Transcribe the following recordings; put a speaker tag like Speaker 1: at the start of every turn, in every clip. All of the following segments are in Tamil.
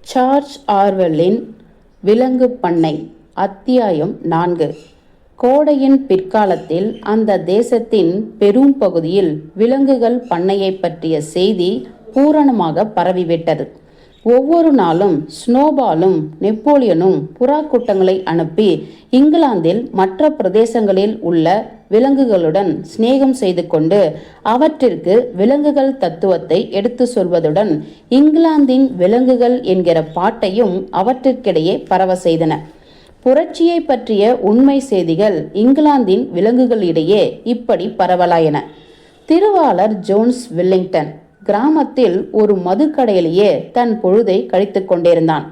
Speaker 1: சார்ஜ் ஆர்வெல்லின் விலங்கு பண்ணை அத்தியாயம் நான்கு. கோடையின் பிற்காலத்தில் அந்த தேசத்தின் பெரும் பகுதியில் விலங்குகள் பண்ணையைப் பற்றிய செய்தி பூரணமாக பரவிவிட்டது. ஒவ்வொரு நாளும் ஸ்னோபாலும் நெப்போலியனும் புறா கூட்டங்களை அனுப்பி இங்கிலாந்தில் மற்ற பிரதேசங்களில் உள்ள விலங்குகளுடன் சிநேகம் செய்து கொண்டு அவற்றிற்கு விலங்குகள் தத்துவத்தை எடுத்து சொல்வதுடன் இங்கிலாந்தின் விலங்குகள் என்கிற பாட்டையும் அவற்றிற்கிடையே பரவ செய்தன. புரட்சியை பற்றிய உண்மை செய்திகள் இங்கிலாந்தின் விலங்குகளிடையே இப்படி பரவலாயின. திருவாளர் ஜோன்ஸ் வில்லிங்டன் கிராமத்தில் ஒரு மதுக்கடையிலேயே தன் பொழுதை கழித்து கொண்டிருந்தான்.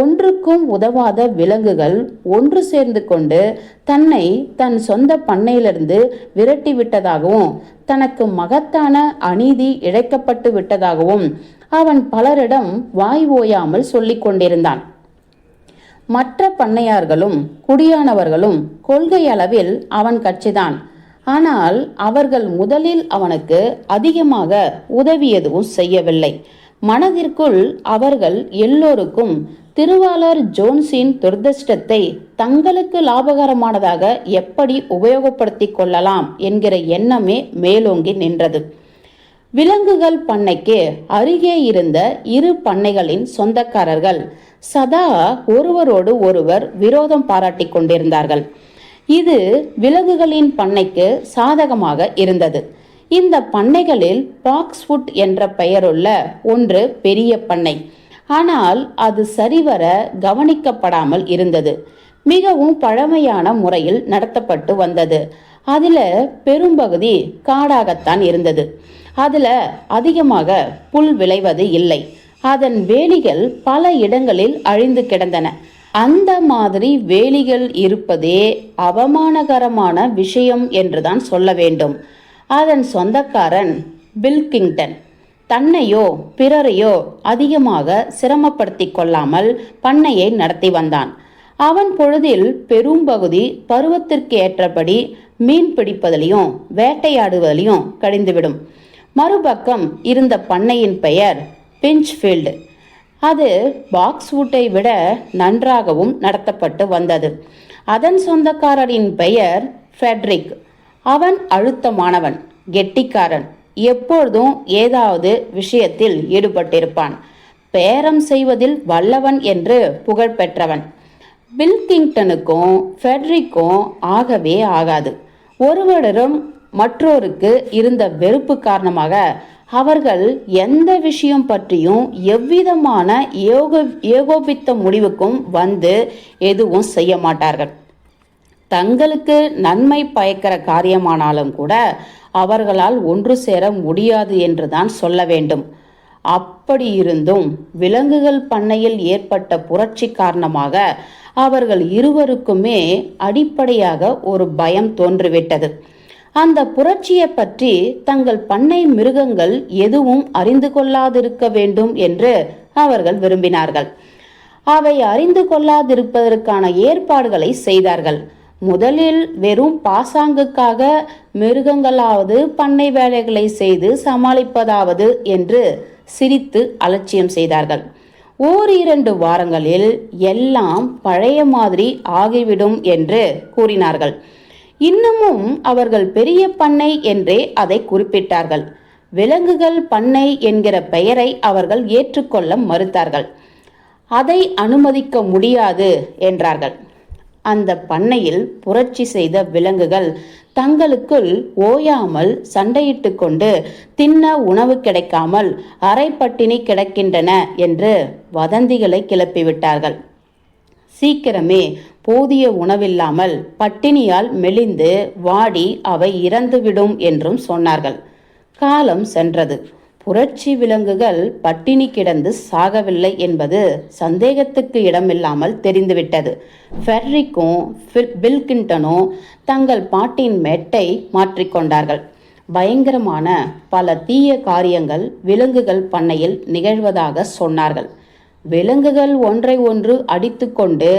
Speaker 1: ஒன்றுக்கும் உதவாத விலங்குகள் ஒன்று சேர்ந்து கொண்டு தன்னை தன் சொந்த பண்ணையிலிருந்து விரட்டி விட்டதாகவும் தனக்கு மகத்தான அநீதி இழைக்கப்பட்டு விட்டதாகவும் அவன் பலரிடம் வாய் ஓயாமல் சொல்லிக் கொண்டிருந்தான். மற்ற பண்ணையார்களும் குடியானவர்களும் கொள்கை அளவில் அவன் கட்சிதான். ஆனால் அவர்கள் முதலில் அவனுக்கு அதிகமாக உதவி எதுவும் செய்யவில்லை. மனதிற்குள் அவர்கள் எல்லோருக்கும் திருவாளர் ஜோன்ஸின் துர்தஷ்டத்தை தங்களுக்கு லாபகரமானதாக எப்படி உபயோகப்படுத்திக் கொள்ளலாம் என்கிற எண்ணமே மேலோங்கி நின்றது. விலங்குகள் பண்ணைக்கு அருகே இருந்த இரு பண்ணைகளின் சொந்தக்காரர்கள் சதா ஒருவரோடு ஒருவர் விரோதம் பாராட்டி கொண்டிருந்தார்கள். இது விலங்குகளின் பண்ணைக்கு சாதகமாக இருந்தது. இந்த பண்ணைகளில் பாக்ஸ்வுட் என்ற பெயருள்ள ஒன்று பெரிய பண்ணை. ஆனால் அது சரிவர கவனிக்கப்படாமல் இருந்தது. மிகவும் பழமையான முறையில் நடத்தப்பட்டு வந்தது. அதில் பெரும்பகுதி காடாகத்தான் இருந்தது. அதில் அதிகமாக புல் விளைவது இல்லை. அதன் வேலிகள் பல இடங்களில் அழிந்து கிடந்தன. அந்த மாதிரி வேலிகள் இருப்பதே அவமானகரமான விஷயம் என்றுதான் சொல்ல வேண்டும். அதன் சொந்தக்காரன் பில்கிங்டன் தன்னையோ பிறரையோ அதிகமாக சிரமப்படுத்தி கொள்ளாமல் பண்ணையை நடத்தி வந்தான். அவன் பொழுதில் பெரும்பகுதி பருவத்திற்கு ஏற்றபடி மீன் பிடிப்பதிலையும் வேட்டையாடுவதிலையும் கடிந்துவிடும். மறுபக்கம் இருந்த பண்ணையின் பெயர் பிஞ்ச்ஃபீல்டு. அது பாக்ஸ்வுட்டை விட நன்றாகவும் நடத்தப்பட்டு வந்தது. அதன் சொந்தக்காரரின் பெயர் ஃபெட்ரிக் அவன் அழுத்தமானவன் கெட்டிக்காரன். எப்பொழுதும் ஏதாவது விஷயத்தில் ஈடுபட்டிருப்பான். பேரம் செய்வதில் வல்லவன் என்று புகழ் பெற்றவன். பில்கிங்டனுக்கும் ஃபெட்ரிக்கும் ஆகவே ஆகாது. ஒருவரும் மற்றோருக்கு இருந்த வெறுப்பு காரணமாக அவர்கள் எந்த விஷயம் பற்றியும் எவ்விதமான யோக ஏகோபித்த முடிவுக்கும் வந்து எதுவும் செய்ய மாட்டார்கள். தங்களுக்கு நன்மை பயக்கிற காரியமானாலும் கூட அவர்களால் ஒன்று சேர முடியாது என்றுதான் சொல்ல வேண்டும். அப்படி இருந்தும் விலங்குகள் பண்ணையில் ஏற்பட்ட புரட்சி காரணமாக அவர்கள் இருவருக்குமே அடிப்படையாக ஒரு பயம் தோன்றிவிட்டது. அந்த புரட்சியை பற்றி தங்கள் பண்ணை மிருகங்கள் எதுவும் அறிந்து கொள்ளாதிருக்க வேண்டும் என்று அவர்கள் விரும்பினார்கள். அவை அறிந்து கொள்ளாதிருப்பதற்கான ஏற்பாடுகளை செய்தார்கள். முதலில் வெறும் பாசாங்குக்காக மிருகங்களாவது பண்ணை வேலைகளை செய்து சமாளிப்பதாவது என்று சிரித்து அலட்சியம் செய்தார்கள். ஓரிரண்டு வாரங்களில் எல்லாம் பழைய மாதிரி ஆகிவிடும் என்று கூறினார்கள். இன்னமும் அவர்கள் பெரிய பண்ணை என்றே அதை குறிப்பிட்டார்கள். விலங்குகள் பண்ணை என்கிற பெயரை அவர்கள் ஏற்றுக்கொள்ள மறுத்தார்கள். அதை அனுமதிக்க முடியாது என்றார்கள். அந்த பண்ணையில் புரட்சி செய்த விலங்குகள் தங்களுக்குள் ஓயாமல் சண்டையிட்டு கொண்டு தின்ன உணவு கிடைக்காமல் அரைப்பட்டினி கிடக்கின்றன என்று வதந்திகளை கிளப்பிவிட்டார்கள். சீக்கிரமே போதிய உணவில்லாமல் பட்டினியால் மெலிந்து வாடி அவை இறந்துவிடும் என்றும் சொன்னார்கள். காலம் சென்றது. புரட்சி விலங்குகள் பட்டினி கிடந்து சாகவில்லை என்பது சந்தேகத்துக்கு இடமில்லாமல் தெரிந்துவிட்டது. ஃபெர்ரிக்கும் பில்கிண்டனும் தங்கள் பாட்டின் மெட்டை மாற்றிக்கொண்டார்கள் பயங்கரமான பல தீய காரியங்கள் விலங்குகள் பண்ணையில் நிகழ்வதாக சொன்னார்கள். விலங்குகள் ஒன்றை ஒன்று அடித்துக்கொண்டு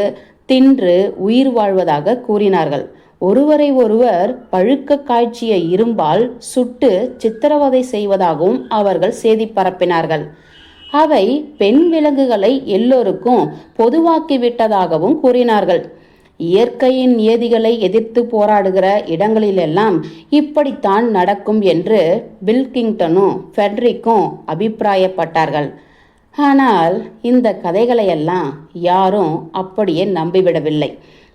Speaker 1: தின்று உயிர் வாழ்வதாக கூறினார்கள். ஒருவரை ஒருவர் பழுக்க காய்ச்சிய இரும்பால் சுட்டு சித்திரவதை செய்வதாகவும் அவர்கள் செய்தி பரப்பினார்கள். அவை பெண் விலங்குகளை எல்லோருக்கும் பொதுவாக்கிவிட்டதாகவும் கூறினார்கள். இயற்கையின் நியதிகளை எதிர்த்து போராடுகிற இடங்களிலெல்லாம் இப்படித்தான் நடக்கும் என்று பில்கிங்டனும் ஃபெட்ரிக்கும் அபிப்பிராயப்பட்டார்கள். ஆனால் இந்த கதைகளையெல்லாம் யாரும் அப்படியே நம்பிவிடவில்லை.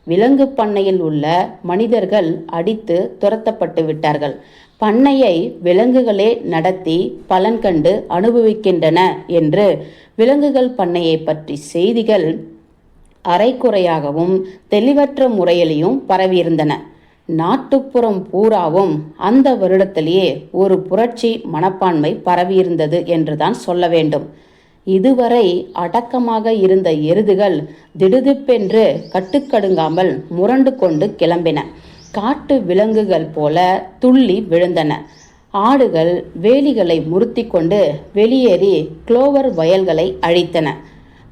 Speaker 1: விலங்கு பண்ணையில் உள்ள மனிதர்கள் அடித்து துரத்தப்பட்டு விட்டார்கள். பண்ணையை விலங்குகளே நடத்தி பலன் கண்டு அனுபவிக்கின்றன என்று விலங்குகள் பண்ணையை பற்றி செய்திகள் அரைக்குறையாகவும் தெளிவற்ற முறையிலையும் பரவியிருந்தன. நாட்டுப்புறம் பூராவும் அந்த வருடத்திலேயே ஒரு புரட்சி மனப்பான்மை பரவியிருந்தது என்றுதான் சொல்ல வேண்டும். இதுவரை அடக்கமாக இருந்த எருதுகள் திடுதிப்பென்று கட்டுக்கடுங்காமல் முரண்டு கொண்டு கிளம்பின. காட்டு விலங்குகள் போல துள்ளி விழுந்தன. ஆடுகள் வேலிகளை முறுத்தி கொண்டு வெளியேறி குளோவர் வயல்களை அழித்தன.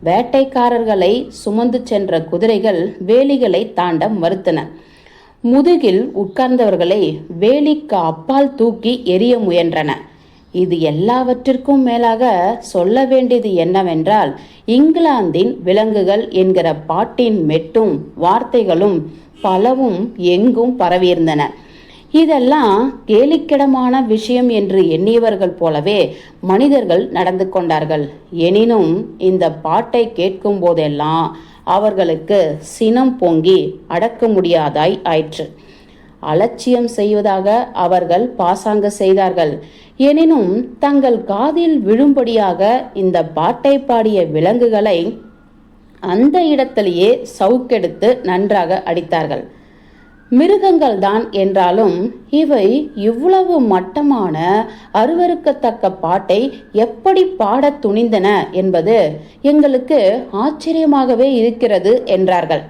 Speaker 1: வேட்டைக்காரர்களை சுமந்து சென்ற குதிரைகள் வேலிகளை தாண்ட மறுத்தன. முதுகில் உட்கார்ந்தவர்களை வேலிக்கு அப்பால் தூக்கி எரிய முயன்றன. இது எல்லாவற்றிற்கும் மேலாக சொல்ல வேண்டியது என்னவென்றால் இங்கிலாந்தின் விலங்குகள் என்கிற பாட்டின் மெட்டும் வார்த்தைகளும் பலவும் எங்கும் பரவியிருந்தன. இதெல்லாம் கேலிக்கிடமான விஷயம் என்று எண்ணியவர்கள் போலவே மனிதர்கள் நடந்து கொண்டார்கள். எனினும் இந்த பாட்டை கேட்கும் போதெல்லாம் அவர்களுக்கு சினம் பொங்கி அடக்க முடியாதாய் ஆயிற்று. அலட்சியம் செய்வதாக அவர்கள் பாசாங்க செய்தார்கள். எனினும் தங்கள் காதில் விழும்படியாக இந்த பாட்டை பாடிய விலங்குகளை அந்த இடத்திலேயே சவுக்கெடுத்து நன்றாக அடித்தார்கள். மிருகங்கள் தான் என்றாலும் இவை இவ்வளவு மட்டமான அருவருக்கத்தக்க பாட்டை எப்படி பாடத் துணிந்தன என்பது எங்களுக்கு ஆச்சரியமாகவே இருக்கிறது என்றார்கள்.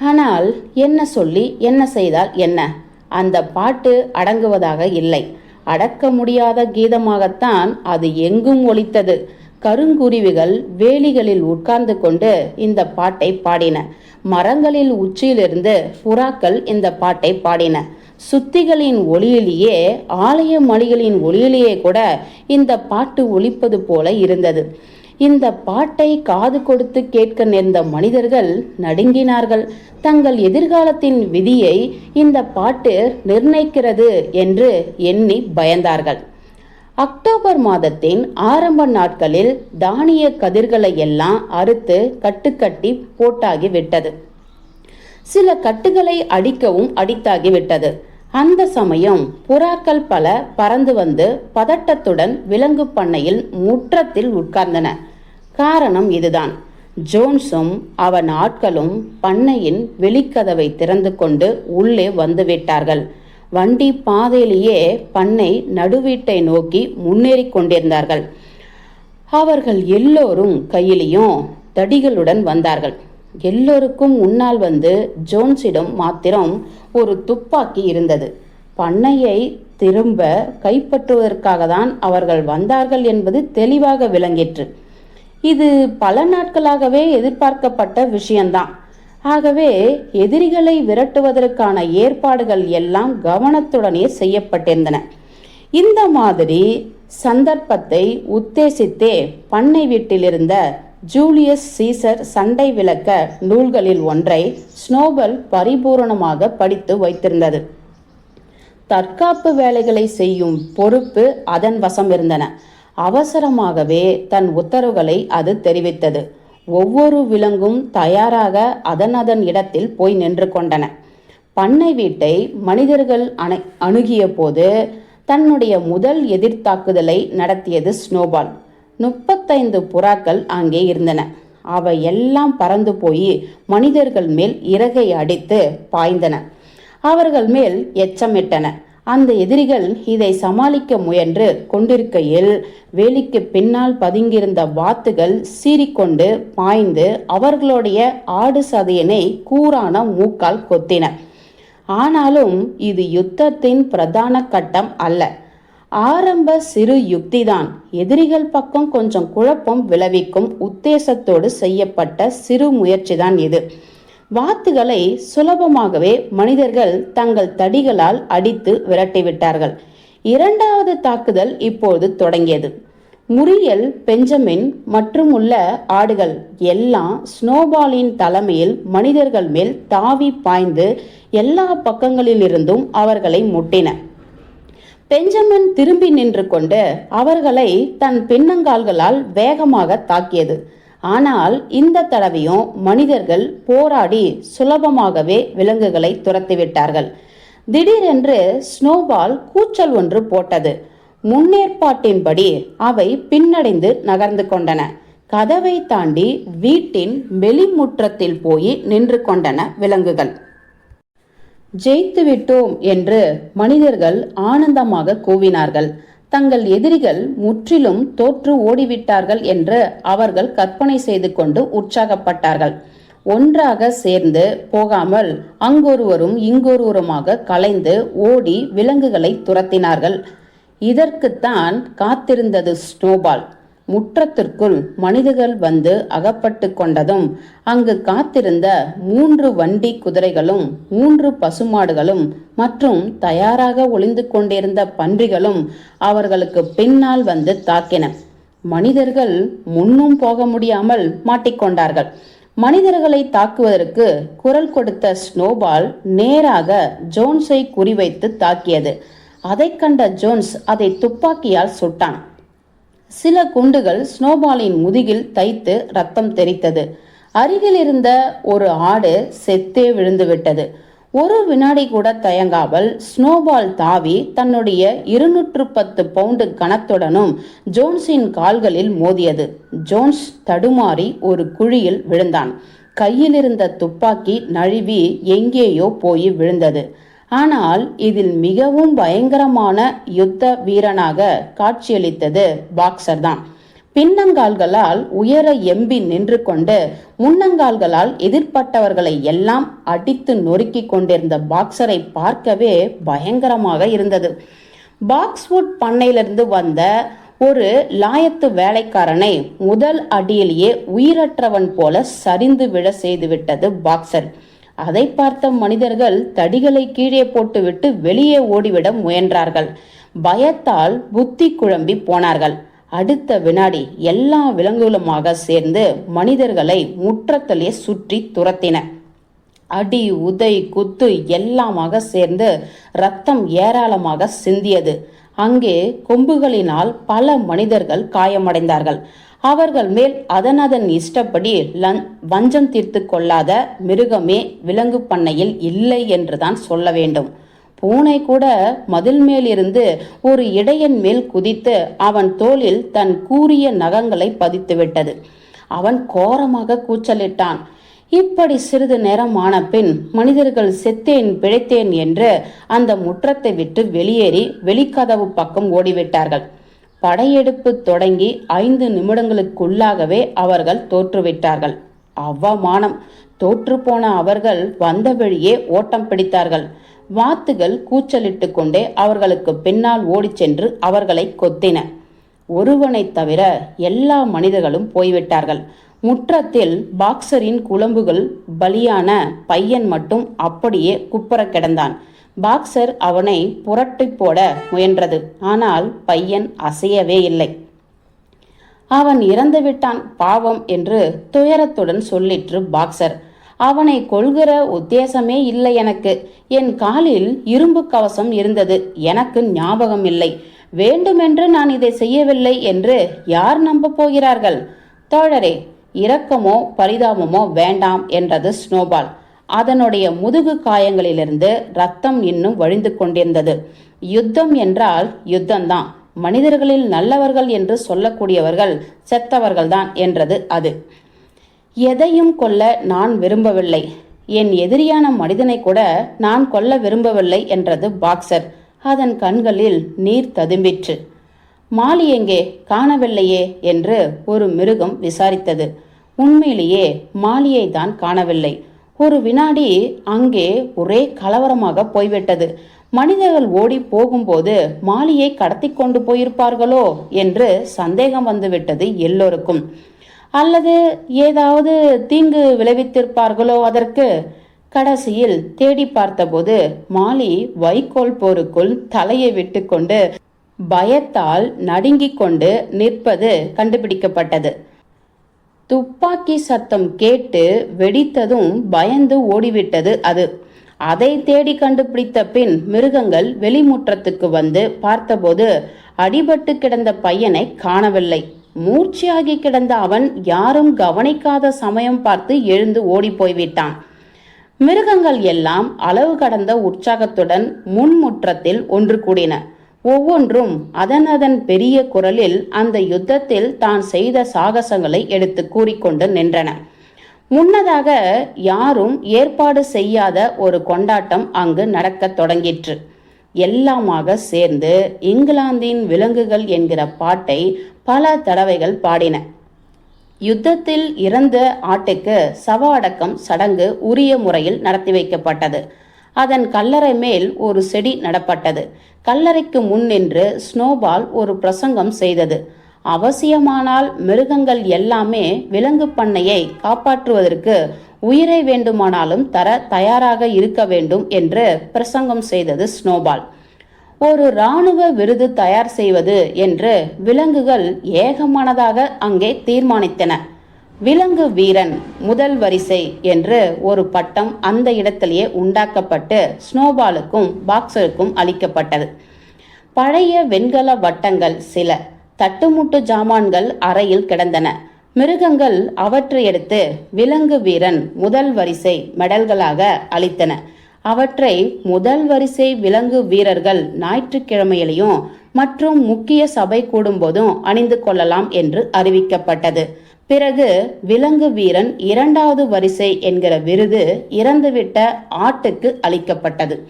Speaker 1: ஆனால் என்ன சொல்லி என்ன செய்தால் என்ன? அந்த பாட்டு அடங்குவதாக இல்லை. அடக்க முடியாத கீதமாகத்தான் அது எங்கும் ஒலித்தது. கருங்குருவிகள் வேலிகளில் உட்கார்ந்து கொண்டு இந்த பாட்டை பாடின. மரங்களில் உச்சியிலிருந்து புறாக்கள் இந்த பாட்டை பாடின. சுத்திகளின் ஒளியிலேயே ஆலய மணிகளின் ஒளியிலேயே கூட இந்த பாட்டு ஒலிப்பது போல இருந்தது. இந்த பாட்டை காது கொடுத்து கேட்க நேர்ந்த மனிதர்கள் நடுங்கினார்கள். தங்கள் எதிர்காலத்தின் விதியை இந்த பாட்டு நிர்ணயிக்கிறது என்று எண்ணி பயந்தார்கள். அக்டோபர் மாதத்தின் ஆரம்ப நாட்களில் தானிய கதிர்களை எல்லாம் அறுத்து கட்டுக்கட்டி போட்டாகி விட்டது சில கட்டுகளை அடிக்கவும் அடித்தாகி விட்டது அந்த சமயம் புறாக்கள் பல பறந்து வந்து பதட்டத்துடன் விலங்கு பண்ணையில் முற்றத்தில் உட்கார்ந்தன. காரணம் இதுதான். ஜோன்ஸும் அவன் ஆட்களும் பண்ணையின் வெளிக்கதவை திறந்து கொண்டு உள்ளே வந்துவிட்டார்கள் வண்டி பாதையிலேயே பண்ணை நடுவீட்டை நோக்கி முன்னேறி கொண்டிருந்தார்கள். அவர்கள் எல்லோரும் கையிலையும் தடிகளுடன் வந்தார்கள். எல்லோருக்கும் முன்னால் வந்து ஜோன்ஸிடம் மாத்திரம் ஒரு துப்பாக்கி இருந்தது. பண்ணையை திரும்ப கைப்பற்றுவதற்காக தான் அவர்கள் வந்தார்கள் என்பது தெளிவாக விளங்கிற்று. இது பல நாட்களாகவே எதிர்பார்க்கப்பட்ட விஷயம்தான் ஆகவே எதிரிகளை விரட்டுவதற்கான ஏற்பாடுகள் எல்லாம் கவனத்துடனே செய்யப்பட்டிருந்தன. இந்த மாதிரி சந்தர்ப்பத்தை உத்தேசித்தே பண்ணை வீட்டிலிருந்த ஜூலியஸ் சீசர் சண்டை விளக்க நூல்களில் ஒன்றை ஸ்னோபல் பரிபூரணமாக படித்து வைத்திருந்தது. தற்காப்பு வேலைகளை செய்யும் பொறுப்பு அதன் வசம் இருந்தன. அவசரமாகவே தன் உத்தரவுகளை அது தெரிவித்தது. ஒவ்வொரு விலங்கும் தயாராக அதன் அதன் இடத்தில் போய் நின்று கொண்டன. பண்ணை வீட்டை மனிதர்கள் அணு அணுகிய போது தன்னுடைய முதல் எதிர்த்தாக்குதலை நடத்தியது ஸ்னோபால். முப்பத்தைந்து புறாக்கள் அங்கே இருந்தன. அவை எல்லாம் பறந்து போய் மனிதர்கள் மேல் இறகை அடித்து பாய்ந்தன. அவர்கள் மேல் எச்சமிட்டன. அந்த எதிரிகள் இதை சமாளிக்க முயன்று கொண்டிருக்கையில் வேலிக்கு பின்னால் பதுங்கியிருந்த வாத்துகள் சீறிக்கொண்டு பாய்ந்து அவர்களுடைய ஆடு சதையினை கூரான மூக்கால் கொத்தின. ஆனாலும் இது யுத்தத்தின் பிரதான கட்டம் அல்ல. ஆரம்ப சிறு யுக்திதான். எதிரிகள் பக்கம் கொஞ்சம் குழப்பம் விளைவிக்கும் உத்தேசத்தோடு செய்யப்பட்ட சிறு முயற்சிதான் இது. வாத்துகளை சுலபமாகவே மனிதர்கள் தங்கள் தடிகளால் அடித்து விரட்டிவிட்டார்கள். இரண்டாவது தாக்குதல் இப்போது தொடங்கியது. முரியல் பெஞ்சமின் மற்றும் உள்ள ஆடுகள் எல்லாம் ஸ்னோபாலின் தலைமையில் மனிதர்கள் மேல் தாவி பாய்ந்து எல்லா பக்கங்களிலிருந்தும் அவர்களை முட்டின. பெஞ்சமின் திரும்பி நின்று கொண்டு அவர்களை தன் பின்னங்கால்களால் வேகமாக தாக்கியது. ஆனால் இந்த தடவையும் மனிதர்கள் போராடி சுலபமாகவே விலங்குகளை துரத்திவிட்டார்கள். திடீரென்று ஸ்னோபால் கூச்சல் ஒன்று போட்டது. முன்னேற்பாட்டின்படி அவை பின்னடைந்து நகர்ந்து கொண்டன. கதவை தாண்டி வீட்டின் வெளிமுற்றத்தில் போய் நின்று கொண்டன விலங்குகள். ஜெயித்து விட்டோம் என்று மனிதர்கள் ஆனந்தமாக கூவினார்கள். தங்கள் எதிரிகள் முற்றிலும் தோற்று ஓடிவிட்டார்கள் என்று அவர்கள் கற்பனை செய்து கொண்டு உற்சாகப்பட்டார்கள். ஒன்றாக சேர்ந்து போகாமல் அங்கொருவரும் இங்கொருவருமாக கலைந்து ஓடி விலங்குகளை துரத்தினார்கள். இதற்குத்தான் காத்திருந்தது ஸ்னோபால். முற்றத்திற்குள் மனிதர்கள் வந்து அகப்பட்டு கொண்டதும் அங்கு காத்திருந்த மூன்று வண்டி குதிரைகளும் மூன்று பசுமாடுகளும் மற்றும் தயாராக ஒளிந்து கொண்டிருந்த பன்றிகளும் அவர்களுக்கு பின்னால் வந்து தாக்கின. மனிதர்கள் முன்னும் போக முடியாமல் மாட்டிக்கொண்டார்கள் மனிதர்களை தாக்குவதற்கு குரல் கொடுத்த ஸ்னோபால் நேராக ஜோன்ஸை குறிவைத்து தாக்கியது. அதை கண்ட ஜோன்ஸ் அதை துப்பாக்கியால் சுட்டான். சில குண்டுகள் ஸ்னோபாலின் முதுகில் தைத்து ரத்தம் தெரித்தது அருகில் இருந்த ஒரு ஆடு செத்தே விழுந்து விட்டது ஒரு வினாடி கூட தயங்காமல் ஸ்னோபால் தாவி தன்னுடைய இருநூற்று பத்து பவுண்டு கணத்துடனும் ஜோன்ஸின் கால்களில் மோதியது. ஜோன்ஸ் தடுமாறி ஒரு குழியில் விழுந்தான். கையிலிருந்த துப்பாக்கி நழுவி எங்கேயோ போய் விழுந்தது. ஆனால் இதில் மிகவும் பயங்கரமான யுத்த வீரனாக காட்சியளித்தது பாக்சர் தான். பின்னங்கால்களால் உயர எம்பி நின்று கொண்டு முன்னங்கால்களால் எதிர்ப்பட்டவர்களை எல்லாம் அடித்து நொறுக்கி கொண்டிருந்த பாக்ஸரை பார்க்கவே பயங்கரமாக இருந்தது. பாக்ஸ்வுட் பண்ணையிலிருந்து வந்த ஒரு லாயத்து வேலைக்காரனை முதல் அடியிலேயே உயிரற்றவன் போல சரிந்து விழ செய்துவிட்டது பாக்ஸர் அதை பார்த்த மனிதர்கள் தடிகளை கீழே போட்டுவிட்டு வெளியே ஓடிவிட முயன்றார்கள். பயத்தால் புத்தி குழம்பி போனார்கள். அடுத்த வினாடி எல்லா விலங்குகளுமாக சேர்ந்து மனிதர்களை முற்றத்திலே சுற்றி துரத்தின. அடி உதை குத்து எல்லாமாக சேர்ந்து ரத்தம் ஏராளமாக சிந்தியது. அங்கே கொம்புகளினால் பல மனிதர்கள் காயமடைந்தார்கள். அவர்கள் மேல் அதனதன் இஷ்டப்படி வஞ்சம் தீர்த்து கொள்ளாத மிருகமே விலங்கு பண்ணையில் இல்லை என்றுதான் சொல்ல வேண்டும். பூனை கூட மதில் மேலிருந்து ஒரு இடையன் மேல் குதித்து அவன் தோளில் தன் கூறிய நகங்களை பதித்துவிட்டது. அவன் கோரமாக கூச்சலிட்டான். இப்படி சிறிது நேரம் ஆன பின் மனிதர்கள் செத்தேன் பிழைத்தேன் என்று அந்த முற்றத்தை விட்டு வெளியேறி வெளிக்கதவு பக்கம் ஓடிவிட்டார்கள். படையெடுப்பு தொடங்கி ஐந்து நிமிடங்களுக்குள்ளாகவே அவர்கள் தோற்றுவிட்டார்கள். அவமானம். தோற்றுப்போன அவர்கள் வந்த வழியே ஓட்டம் பிடித்தார்கள். வாத்துகள் கூச்சலிட்டு கொண்டே அவர்களுக்கு பின்னால் ஓடிச் சென்று அவர்களை கொத்தின. ஒருவனை தவிர எல்லா மனிதர்களும் போய்விட்டார்கள். முற்றத்தில் பாக்சரின் குழம்புகள் பலியான பையன் மட்டும் அப்படியே குப்புறக் கிடந்தான். பாக்சர் அவனை புரட்டி போட முயன்றது. ஆனால் பையன் அசையவே இல்லை. அவன் இறந்துவிட்டான் பாவம் என்று துயரத்துடன் சொல்லிற்று பாக்ஸர் அவனை கொள்கிற உத்தேசமே இல்லை எனக்கு. என் காலில் இரும்பு கவசம் இருந்தது. எனக்கு ஞாபகம் இல்லை. வேண்டுமென்று நான் இதை செய்யவில்லை என்று யார் நம்ப போகிறார்கள்? தோழரே இரக்கமோ பரிதாபமோ வேண்டாம் என்றது ஸ்னோபால். அதனுடைய முதுகு காயங்களிலிருந்து ரத்தம் இன்னும் வழிந்து கொண்டிருந்தது. யுத்தம் என்றால் யுத்தம்தான். மனிதர்களில் நல்லவர்கள் என்று சொல்லக்கூடியவர்கள் செத்தவர்கள்தான் என்றது அது. எதையும் கொல்ல நான் விரும்பவில்லை. என் எதிரியான மனிதனை கூட நான் கொல்ல விரும்பவில்லை என்றது பாக்சர். அதன் கண்களில் நீர் ததும்பிற்று. மாலி எங்கே? காணவில்லையே என்று ஒரு மிருகம் விசாரித்தது. உண்மையிலேயே மாலியை தான் காணவில்லை. ஒரு வினாடி அங்கே ஒரே கலவரமாக போய்விட்டது. மனிதர்கள் ஓடி போகும்போது மாலியை கடத்தி கொண்டு போயிருப்பார்களோ என்று சந்தேகம் வந்துவிட்டது எல்லோருக்கும். அல்லது ஏதாவது தீங்கு விளைவித்திருப்பார்களோ அதற்கு? கடைசியில் தேடி பார்த்தபோது மாலி வைக்கோல் போருக்குள் தலையை விட்டுக்கொண்டு பயத்தால் நடுங்கிக் கொண்டு நிற்பது கண்டுபிடிக்கப்பட்டது. துப்பாக்கி சத்தம் கேட்டு வெடித்ததும் பயந்து ஓடிவிட்டது அது. அதை தேடி கண்டுபிடித்த பின் மிருகங்கள் வெளிமுற்றத்துக்கு வந்து பார்த்தபோது அடிபட்டு கிடந்த பையனை காணவில்லை. மூர்ச்சியாகி கிடந்த அவன் யாரும் கவனிக்காத சமயம் பார்த்து எழுந்து ஓடி போய்விட்டான் மிருகங்கள் எல்லாம் அளவு கடந்த உற்சாகத்துடன் முன்முற்றத்தில் ஒன்று கூடின. ஒவ்வொன்றும் அதன் அதன் பெரிய குரலில் அந்த யுத்தத்தில் தான் செய்த சாகசங்களை எடுத்து கூறிக்கொண்டு நின்றன. முன்னதாக யாரும் ஏற்பாடு செய்யாத ஒரு கொண்டாட்டம் அங்கு நடக்கத் தொடங்கிற்று. எல்லாமாக சேர்ந்து இங்கிலாந்தின் விலங்குகள் என்கிற பாட்டை பல தடவைகள் பாடின. யுத்தத்தில் இறந்த ஆட்டுக்கு சவ அடக்கம் சடங்கு உரிய முறையில் நடத்தி வைக்கப்பட்டது. அதன் கல்லறை மேல் ஒரு செடி நடப்பட்டது. கல்லறைக்கு முன் நின்று ஸ்னோபால் ஒரு பிரசங்கம் செய்தது. அவசியமானால் மிருகங்கள் எல்லாமே விலங்கு பண்ணையை காப்பாற்றுவதற்கு உயிரை வேண்டுமானாலும் தர தயாராக இருக்க வேண்டும் என்று பிரசங்கம் செய்தது ஸ்னோபால். ஒரு இராணுவ விருது தயார் செய்வது என்று விலங்குகள் ஏகமானதாக அங்கே தீர்மானித்தன. விலங்கு வீரன் முதல் வரிசை என்று ஒரு பட்டம் அந்த இடத்திலேயே உண்டாக்கப்பட்டு ஸ்னோபாலுக்கும் பாக்ஸருக்கும் அளிக்கப்பட்டது. பழைய வெண்கல வட்டங்கள் சில தட்டுமுட்டு ஜாமான்கள் அறையில் கிடந்தன. மிருகங்கள் அவற்றை எடுத்து விலங்கு வீரன் முதல் வரிசை மெடல்களாக அளித்தன. அவற்றை முதல் வரிசை விலங்கு வீரர்கள் ஞாயிற்றுக்கிழமையிலையும் மற்றும் முக்கிய சபை கூடும்போதும் அணிந்து கொள்ளலாம் என்று அறிவிக்கப்பட்டது. பிறகு விலங்கு வீரன் இரண்டாவது வரிசை என்கிற விருது இறந்துவிட்ட ஆட்டுக்கு அளிக்கப்பட்டது.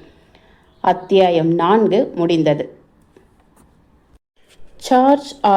Speaker 1: அத்தியாயம் நான்கு முடிந்தது. Charge R